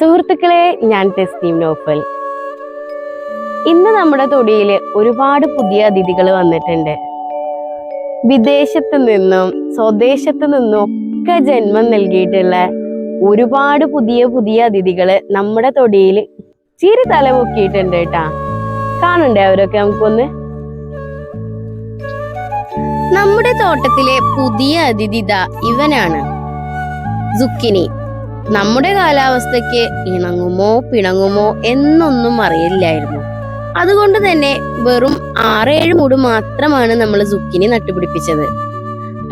സുഹൃത്തുക്കളെ ഞാൻ ടെസ്റ്റീം നോഫൽ. ഇന്ന് നമ്മുടെ തൊടിയിൽ ഒരുപാട് പുതിയ അതിഥികൾ വന്നിട്ടുണ്ട്. വിദേശത്ത് നിന്നും സ്വദേശത്ത് നിന്നും ഒക്കെ ജന്മം നൽകിയിട്ടുള്ള ഒരുപാട് പുതിയ പുതിയ അതിഥികൾ നമ്മുടെ തൊടിയിൽ ചിരി തലമുക്കിയിട്ടുണ്ട് കേട്ടാ. കാണണ്ടേ അവരൊക്കെ നമുക്കൊന്ന്? നമ്മുടെ തോട്ടത്തിലെ പുതിയ അതിഥിത ഇവനാണ്. സുക്കിനി. നമ്മുടെ കാലാവസ്ഥയ്ക്ക് ഇണങ്ങുമോ പിണങ്ങുമോ എന്നൊന്നും അറിയില്ലായിരുന്നു. അതുകൊണ്ട് തന്നെ വെറും ആറേഴ് മൂട് മാത്രമാണ് നമ്മൾ സുക്കിനി നട്ടുപിടിപ്പിച്ചത്.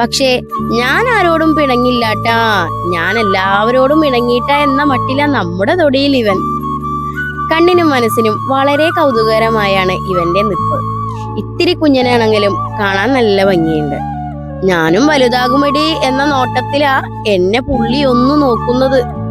പക്ഷേ ഞാൻ ആരോടും പിണങ്ങില്ലാട്ടാ. ഞാൻ എല്ലാവരോടും ഇണങ്ങിയിട്ട എന്ന മട്ടില നമ്മുടെ തൊടിയിൽ ഇവൻ. കണ്ണിനും മനസ്സിനും വളരെ കൗതുകകരമായാണ് ഇവന്റെ നിപ്പ്. ഇത്തിരി കുഞ്ഞനാണെങ്കിലും കാണാൻ നല്ല ഭംഗിയുണ്ട്. ഞാനും വലുതാകുമടി എന്ന നോട്ടത്തിലാ എന്നെ പുള്ളി ഒന്ന് നോക്കുന്നത്.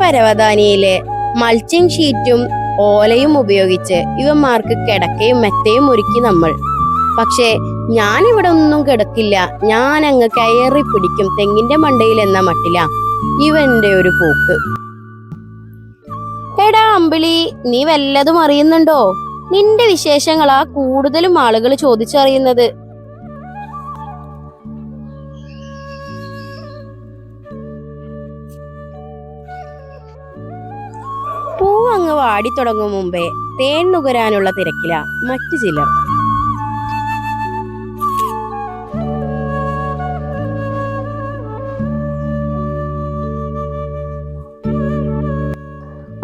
പരവതാനിയിലെ മൾച്ചിങ് ഷീറ്റും ഓലയും ഉപയോഗിച്ച് ഇവന്മാർക്ക് കിടക്കയും മെത്തയും ഒരുക്കി നമ്മൾ. പക്ഷേ ഞാൻ ഇവിടെ ഒന്നും കിടക്കില്ല. ഞാൻ അങ്ങ് കയറി പിടിക്കും തെങ്ങിന്റെ മണ്ടയിൽ എന്ന മട്ടില. ഇവന്റെ ഒരു പോക്ക്. എടാ അമ്പിളി നീ വല്ലതും അറിയുന്നുണ്ടോ? നിന്റെ വിശേഷങ്ങളാ കൂടുതലും ആളുകൾ ചോദിച്ചറിയുന്നത്. പൂ അങ്ങ് വാടിത്തുടങ്ങും മുമ്പേ തേൻ നുകരാനുള്ള തിരക്കില മറ്റു ചിലർ.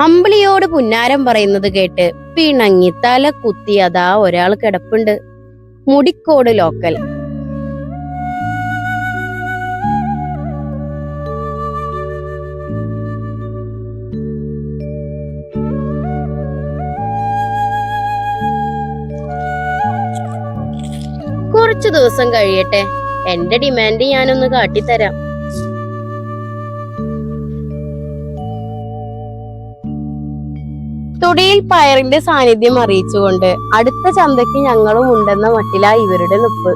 അമ്പിളിയോട് പുന്നാരം പറയുന്നത് കേട്ട് പിണങ്ങി തല കുത്തി അതാ ഒരാൾ കിടപ്പുണ്ട്. മുടിക്കോട് ലോക്കൽ. കുറച്ചു ദിവസം കഴിയട്ടെ. എന്റെ ഡിമാൻഡ് ഞാനൊന്ന് കാട്ടിത്തരാം. തൊടിയിൽ പയറിന്റെ സാന്നിധ്യം അറിയിച്ചുകൊണ്ട് അടുത്ത ചന്തയ്ക്ക് ഞങ്ങളും ഉണ്ടെന്ന മട്ടിലാ ഇവരുടെ നിപ്പ്.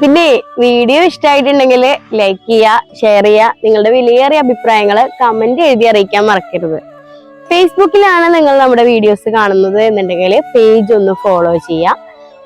പിന്നെ വീഡിയോ ഇഷ്ടമായിട്ടുണ്ടെങ്കിൽ ലൈക്ക് ചെയ്യുക ഷെയർ ചെയ്യുക നിങ്ങളുടെ വിലയേറിയ അഭിപ്രായങ്ങൾ കമന്റ് എഴുതി അറിയിക്കാൻ മറക്കരുത്. ഫേസ്ബുക്കിലാണ് നിങ്ങൾ നമ്മുടെ വീഡിയോസ് കാണുന്നത് എന്നുണ്ടെങ്കിൽ പേജ് ഒന്ന് ഫോളോ ചെയ്യുക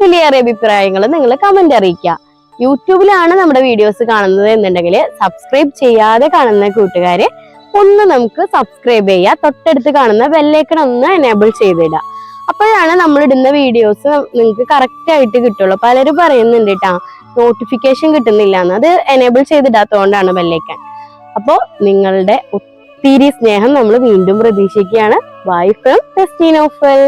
വിലയേറിയ അഭിപ്രായങ്ങൾ നിങ്ങൾ കമന്റ് അറിയിക്കുക യൂട്യൂബിലാണ് നമ്മുടെ വീഡിയോസ് കാണുന്നത് എന്നുണ്ടെങ്കിൽ സബ്സ്ക്രൈബ് ചെയ്യാതെ കാണുന്ന കൂട്ടുകാരെ ഒന്ന് നമുക്ക് സബ്സ്ക്രൈബ് ചെയ്യുക തൊട്ടടുത്ത് കാണുന്ന ബെല്ലൈക്കൺ ഒന്ന് എനേബിൾ ചെയ്തിടുക അപ്പോഴാണ് നമ്മൾ ഇടുന്ന വീഡിയോസ് നിങ്ങൾക്ക് കറക്റ്റ് ആയിട്ട് കിട്ടുള്ളൂ. പലരും പറയുന്നുണ്ട് കേട്ടാ നോട്ടിഫിക്കേഷൻ കിട്ടുന്നില്ല എന്ന് അത് എനേബിൾ ചെയ്തിടാത്തതുകൊണ്ടാണ് ബെല്ലേക്കാൻ അപ്പോൾ നിങ്ങളുടെ ഒത്തിരി സ്നേഹം നമ്മൾ വീണ്ടും പ്രതീക്ഷിക്കുകയാണ്. Bye from ടെസ്റ്റീനോഫൽ